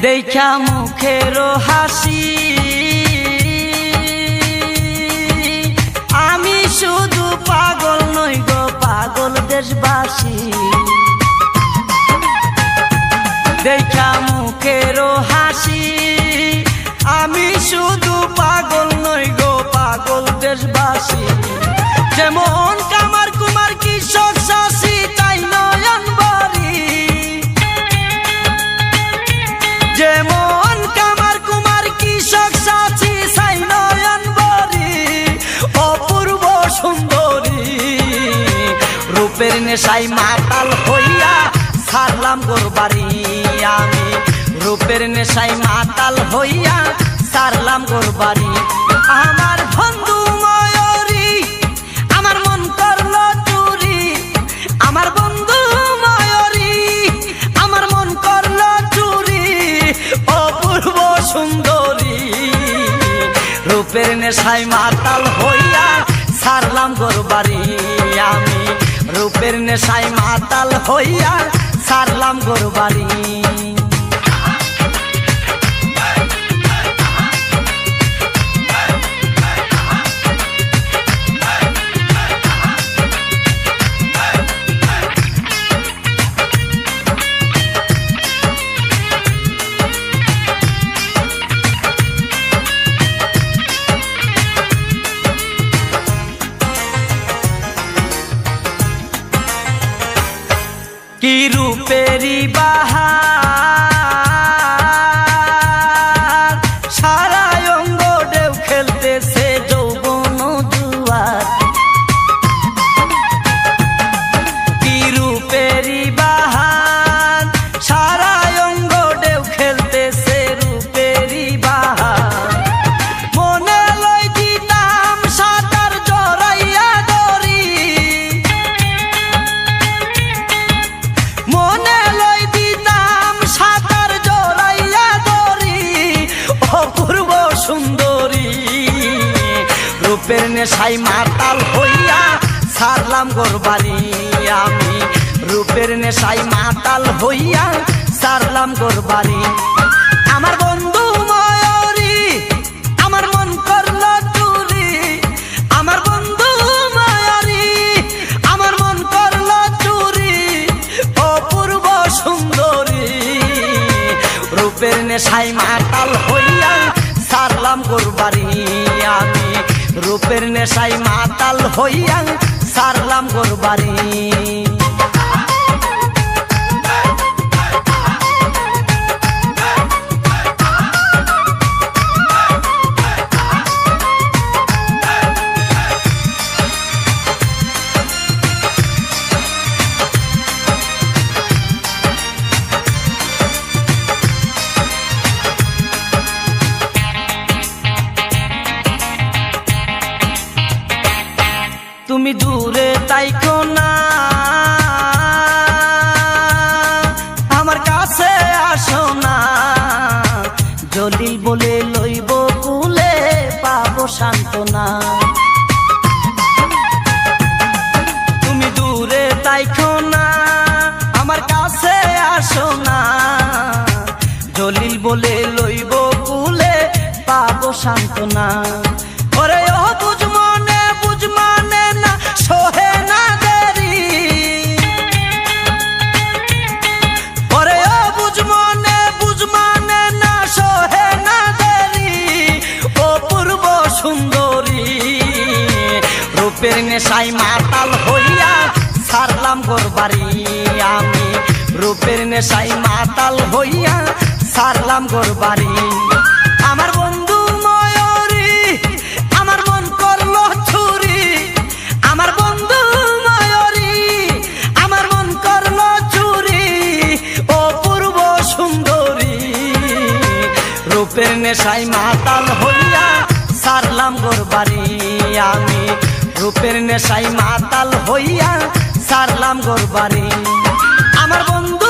দেখা মুখের হাসি। আমি শুধু পাগল নই গো, পাগল দেশবাসী। দেখা মুখের হাসি। আমি শুধু পাগল নই গো, পাগল দেশবাসী। নেশাই মাতাল হইয়া সারলাম গোরবাড়ি আমি। রূপের নেশাই মাতাল হইয়া সারলাম গোরবাড়ি আমার বন্ধু ময়ূরী, আমার মন করল চুরি। আমার বন্ধু ময়ূরী, আমার মন করল চুরি। অপূর্ব সুন্দরী, রূপের নেশায় মাতাল হইয়া সারলাম গোরবাড়ি আমি। রূপের নেশায় মাতাল হইয়া সারলাম গোরবাড়ি কি রূপেরি বাহার নেশাই মাতাল হইয়া সারলাম গোরবাড়ি আমি। রূপের নেশাই মাতাল হইয়া সারলাম গোরবাড়ি আমার বন্ধু ময়ূরী, আমার মন করল চুরি। আমার বন্ধু ময়ূরী, আমার মন করল চুরি। অপূর্ব সুন্দরী, রূপের নেশাই মাতাল হইয়া সারলাম গোরবাড়ি আমি। রূপের নেশাই মাতাল হইয়াং সারলাম গোরবাড়ি। তুমি দূরে তাইকো না। আমার কাছে আসো না। জলিল বলে লইব কুলে, পাবো সান্ত্বনা। তুমি না। আমার কাছে জলিল বলে লইব কুলে, পাবো সান্ত্বনা। নেশাই মাতাল হইয়া সারলাম গোরবাড়ি আমি। রূপের নেশাই মাতাল হইয়া সারলাম গোরবাড়ি আমার বন্ধু ময়ূরী, আমার মন করল ছুরি। আমার বন্ধু ময়ূরী, আমার মন করল চুরি অপূর্ব সুন্দরী, রূপের নেশাই মাতাল হইয়া সারলাম গোরবাড়ি আমি। রূপের নেশাই মাতাল হইয়া সারলাম গোরবারে আমার বন্ধু